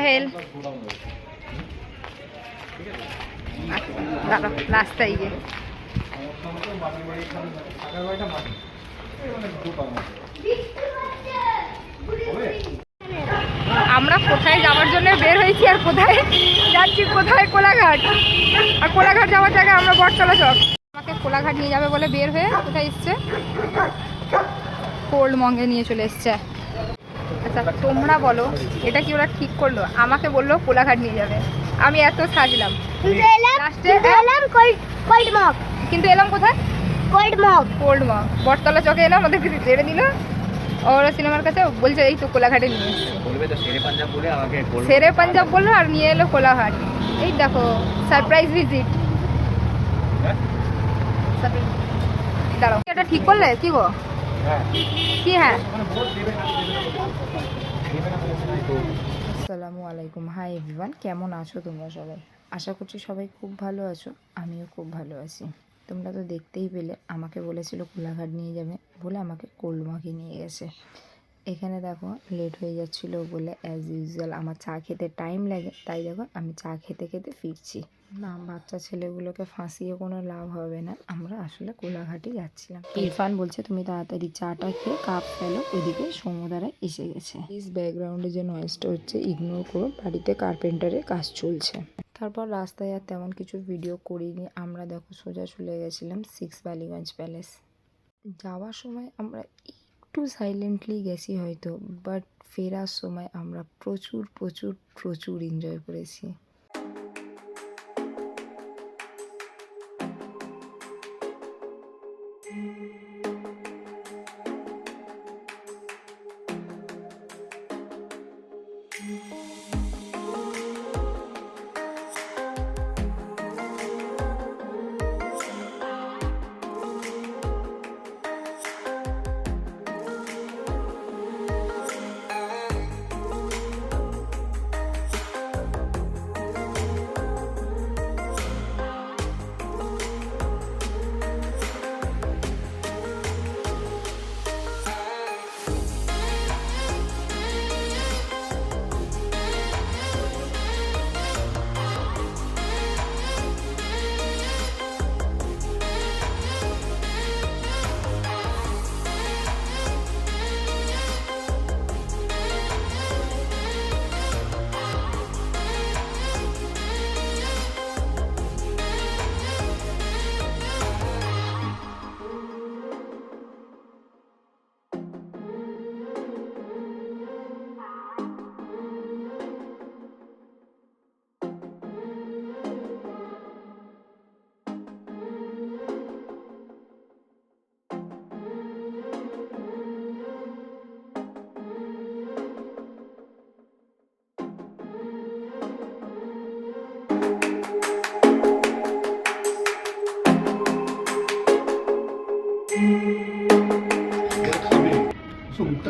সোহেল গিয়ে। আমরা কোথায় যাওয়ার জন্য বের হয়েছি আর কোথায় যাচ্ছি? কোথায় কোলাঘাট? আর কোলাঘাট যাওয়ার জায়গায় আমরা বটতলা চক আমাকে কোলাঘাট নিয়ে যাবে বলে বের হয়ে কোথায় এসছে? কোল্ড মঙ্গে নিয়ে চলে এসছে। আচ্ছা তোমরা বলো এটা কি ওরা ঠিক করল? আমাকে বলল কোলাঘাট নিয়ে যাবে। আমি এত সাজলাম। কিন্তু এলাম এলাম কোথায়? Cold mug cold mug Battala চকে এলাম ওদেরকে ছেড়ে দিল। ওরা সিনেমার কাছে বলছে এই তো কোলাঘাটে নিয়ে এসছে। বলবে তো শেরে পাঞ্জাব বলে আমাকে বলবে সেরে পাঞ্জাব বলল আর নিয়ে এলো কোলাঘাট। এই দেখো সারপ্রাইজ ভিজিট দাঁড়াও। এটা ঠিক করলে? কি গো? কি হ্যাঁ? আসসালামু আলাইকুম। হাই এভরিওয়ান কেমন আছো তোমরা সবাই? আশা করছি সবাই খুব ভালো আছো আমিও খুব ভালো আছি। তোমরা তো দেখতেই পেলে আমাকে বলেছিল কোলাঘাট নিয়ে যাবে বলে আমাকে কোলমাকে নিয়ে গেছে। এখানে দেখো লেট হয়ে যাচ্ছিল বলে অ্যাজ ইউজুয়াল আমার চা খেতে টাইম লাগে তাই দেখো আমি চা খেতে খেতে ফিরছি। না বাচ্চা ছেলেগুলোকে ফাঁসিয়ে কোনো লাভ হবে না আমরা আসলে কোলাঘাটই যাচ্ছিলাম। ইরফান বলছে তুমি তাড়াতাড়ি চাটা খেয়ে কাপ ফেলো ওইদিকে সমুদারা এসে গেছে। প্লিজ ব্যাকগ্রাউন্ডে যে নয়েজটা হচ্ছে ইগনোর করো বাড়িতে কার্পেন্টারের কাজ চলছে। তারপর রাস্তায় আর তেমন কিছু ভিডিও করিনি আমরা দেখো সোজা চলে গেছিলাম সিক্স বালিগঞ্জ প্যালেস যাওয়ার সময় আমরা একটু সাইলেন্টলি গেছি হয়তো বাট ফেরার সময় আমরা প্রচুর প্রচুর প্রচুর এনজয় করেছি। মুখটা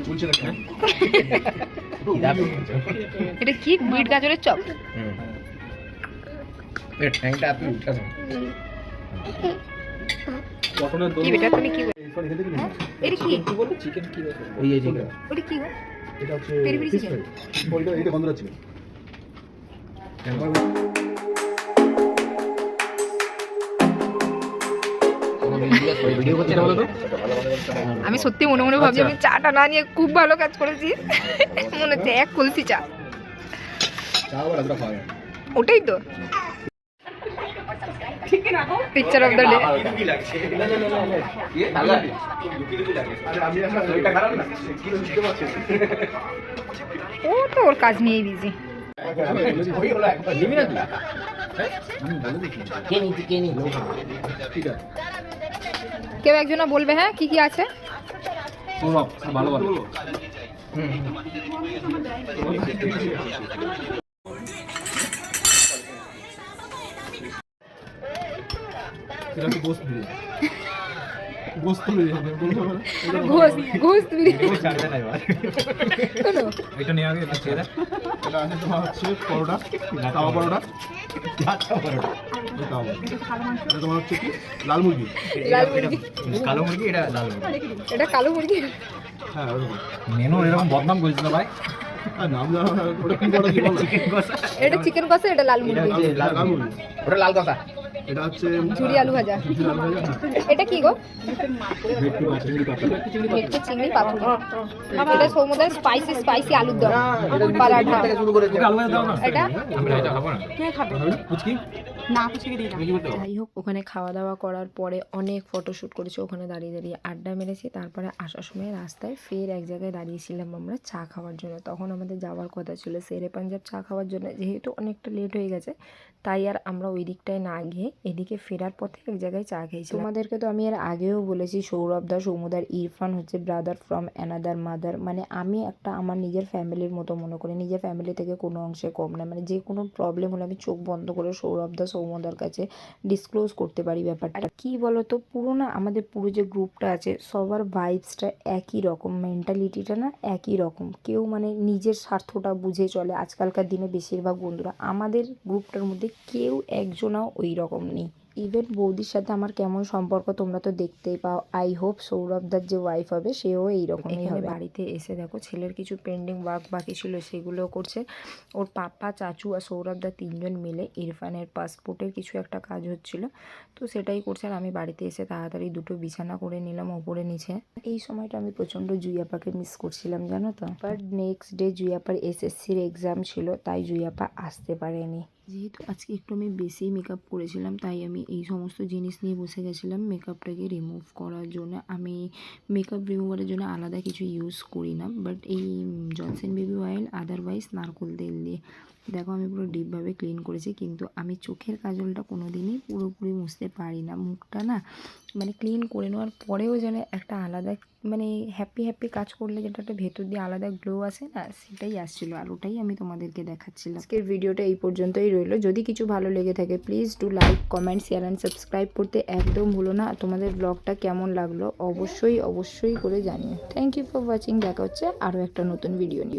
চলছে না এটা কি? বিট গাজরের চপ? হুম। এ ভিডিও করছে না বলো তো। আমি সত্যি মনে মনে ভাবছি আমি চাটা না নিয়ে খুব ভালো কাজ করেছি। মনে হচ্ছে এক কলসি চা। ওটাই তো। পিকচার অফ দ্য ডে ও তো ওর কাজ নিয়েই বিজি ওই হলো একটা নিবি না তুই কে নিতি কে নি ঠিক আছে কেউ একজনা বলবে হ্যাঁ? কি কি আছে? ভালো ভালো এটা তো গোস্ত বিরিয়ানি গোস্ত বিরিয়ানি বলতে পারো ঘোষ ঘোষ বিরিয়ানি ছাড়বে না এবার শোনো, এটা নিয়ে আগে ছেড়ে দে এটা আছে তোমার হচ্ছে পরোটা তাওয়া পরোটা। আচ্ছা বড় এটা তোমার হচ্ছে কি? লাল মুরগি। লাল মুরগি। কালো মুরগি এটা লাল মুরগি। এটা কালো মুরগি? হ্যাঁ মেনু এরকম বদনাম করেছিল ভাই? এটা চিকেন কষা এটা লাল মুরগি। লাল- লাল আঙুর। ওটা লাল কথা এটা হচ্ছে ঝুরি আলু ভাজা। এটা কি গো? ভেটকি মাছ, চিংড়ি পাতুরি। ভেটকি চিংড়ি পাতুরি এটা সৌমদার স্পাইসি স্পাইসি আলুর দম। পরাঠা। শুরু করেছে। এটা? আমরা এটা খাব না। পুচকি? যাই হোক ওখানে খাওয়া দাওয়া করার পরে অনেক ফটোশ্যুট করেছি। ওখানে দাঁড়িয়ে দাঁড়িয়ে আড্ডা মেরেছি। তারপরে আসার সময় রাস্তায় ফের এক জায়গায় দাঁড়িয়েছিলাম আমরা চা খাওয়ার জন্য। তখন আমাদের যাওয়ার কথা ছিল সেরে পাঞ্জাব চা খাওয়ার জন্য। যেহেতু অনেকটা লেট হয়ে গেছে তাই আর আমরা ওই দিকটায় না গিয়ে এদিকে ফেরার পথে এক জায়গায় চা খেয়েছি তোমাদেরকে তো আমি এর আগেও বলেছি সৌরভ দা সৌমুদার ইরফান হচ্ছে ব্রাদার ফ্রম অ্যানাদার মাদার মানে আমি একটা আমার নিজের ফ্যামিলির মতো মনে করি। নিজের ফ্যামিলি থেকে কোনো অংশে কম না। মানে যে কোনো প্রবলেম হলে আমি চোখ বন্ধ করে সৌরভ দা সৌমদার কাছে ডিসক্লোজ করতে পারি ব্যাপারটা। কি কি বলতো, পুরো না আমাদের পুরো যে গ্রুপটা আছে, সবার ভাইবসটা একই রকম মেন্টালিটিটা না একই রকম। কেউ মানে নিজের স্বার্থটা বুঝে চলে। আজকালকার দিনে বেশিরভাগ বন্ধুরা আমাদের গ্রুপটার মধ্যে কেউ একজনাও ওই রকম নেই। ইভেন বৌদির সাথে আমার কেমন সম্পর্ক তোমরা তো দেখতেই পাও। আই হোপ সৌরভদার যে ওয়াইফ হবে সেও এইরকমই হবে। বাড়িতে এসে দেখো ছেলের কিছু পেন্ডিং ওয়ার্ক বাকি ছিল সেগুলোও করছে। ওর পাপা চাচু আর সৌরভদা তিনজন মিলে ইরফানের পাসপোর্টের কিছু একটা কাজ হচ্ছিল। তো সেটাই করছে আর আমি বাড়িতে এসে তাড়াতাড়ি দুটো বিছানা করে নিলাম ওপরে নিচে। এই সময়টা আমি প্রচণ্ড জুইয়াপাকে মিস করছিলাম জানো তো? বাট নেক্সট ডে জুইয়াপার এসএসসির এক্সাম ছিল তাই জুইয়াপা আসতে পারেনি। যেহেতু আজকে একটু আমি বেশি মেকআপ করেছিলাম, তাই আমি এই সমস্ত জিনিস নিয়ে বসে গেছিলাম মেকআপটাকে রিমুভ করার জন্য। আমি মেকআপ রিমুভারের জন্য আলাদা কিছু ইউজ করি না বাট এই জনসেন বেবি অয়েল আদারওয়াইজ নারকোল তেল দিয়ে। দেখো আমি পুরো ডিপভাবে ক্লিন করেছি, কিন্তু আমি চোখের কাজলটা কোনো দিনই পুরোপুরি মুছতে পারি না। মুখটা না মানে ক্লিন করে নেওয়ার পরেও যেন একটা আলাদা মানে হ্যাপি হ্যাপি কাজ করলে যেটা একটা ভেতর দিয়ে আলাদা গ্লো আসে না, সেটাই আসছিল আর ওটাই আমি তোমাদেরকে দেখাচ্ছিলাম। আজকের ভিডিওটা এই পর্যন্তই রইল। যদি কিছু ভালো লেগে থাকে please do like comment share and subscribe করতে একদম ভুলো না। তোমাদের ব্লগটা কেমন লাগল অবশ্যই অবশ্যই করে জানিও। থ্যাংক ইউ ফর ওয়াচিং দেখা হচ্ছে আরও একটা নতুন ভিডিও নিয়ে।